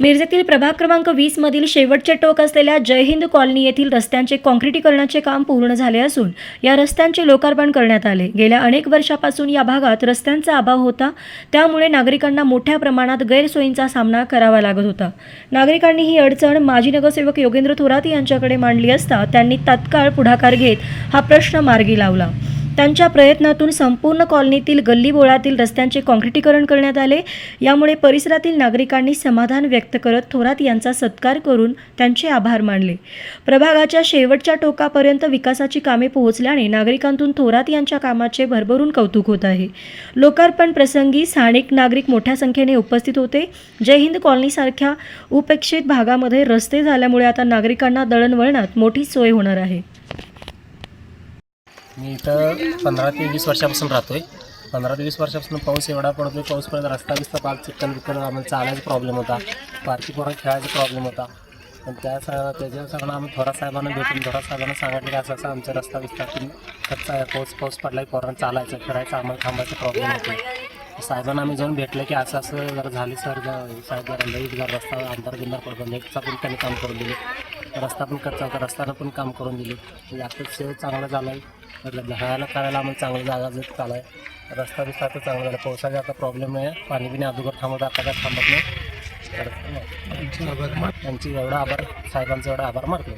मिरजेतील प्रभाग क्रमांक वीस मधील शेवटचे टोक असलेल्या जय हिंद कॉलनी येथील रस्त्यांचे कॉन्क्रिटीकरणाचे काम पूर्ण झाले असून या रस्त्यांचे लोकार्पण करण्यात आले. गेल्या अनेक वर्षापासून या भागात रस्त्यांचा अभाव होता. त्यामुळे नागरिकांना मोठ्या प्रमाणात गैरसोयींचा सामना करावा लागत होता. नागरिकांनी ही अडचण माजी नगरसेवक योगेंद्र थोरात यांच्याकडे मांडली असता त्यांनी तात्काळ पुढाकार घेत हा प्रश्न मार्गी लावला. त्यांच्या प्रयत्नातून संपूर्ण कॉलनीतील गल्लीबोळातील रस्त्यांचे कॉन्क्रिटीकरण करण्यात आले. यामुळे परिसरातील नागरिकांनी समाधान व्यक्त करत थोरात यांचा सत्कार करून त्यांचे आभार मानले. प्रभागाच्या शेवटच्या टोकापर्यंत विकासाची कामे पोहोचल्याने नागरिकांतून थोरात यांच्या कामाचे भरभरून कौतुक होत आहे. लोकार्पण प्रसंगी स्थानिक नागरिक मोठ्या संख्येने उपस्थित होते. जय हिंद कॉलनीसारख्या उपेक्षित भागामध्ये रस्ते झाल्यामुळे आता नागरिकांना दळणवळणात मोठी सोय होणार आहे. मी इथं पंधरा ते वीस वर्षापासून राहतो आहे पंधरा ते वीस वर्षापासून पाऊस एवढा पडतो पाऊस पडत रस्ता बिस्ता पाक चिकन बिकन आम्हाला चालायचा प्रॉब्लेम होता. पार्टी पोरं खेळायचा प्रॉब्लेम होता. पण त्या सा त्याच्या सगळं आम्ही थोरा साहेबांना भेटून थोरा साहेबांना सांगितलं की असं असं आमचा रस्ता बिस्ता तुम्ही कच्चा आहे पाऊस पाऊस पडला की पोरांना चालायचं खेळायचं आम्हाला थांबायचा प्रॉब्लेम होतो साहेबांना आम्ही जाऊन भेटलं की असं असं जरा झाली सर साहेब जरा लई जर रस्ता अंधार गिंधार पडतो लेटचा पण त्यांनी काम करून दिले. रस्ता पण कच्चा होता रस्त्यानं पण काम करून दिले. म्हणजे आता सेव चांगला झाला आहे राहायला करायला आम्हाला चांगली जागा जर चालू आहे रस्ता बिस्ता आता चांगला झाला. पावसाचा आता प्रॉब्लेम नाही आहे. पाणी बिणी अगोदर थांबत आता काय थांबत नाही. त्यांची एवढा आभार. साहेबांचा एवढा आभार मानतो.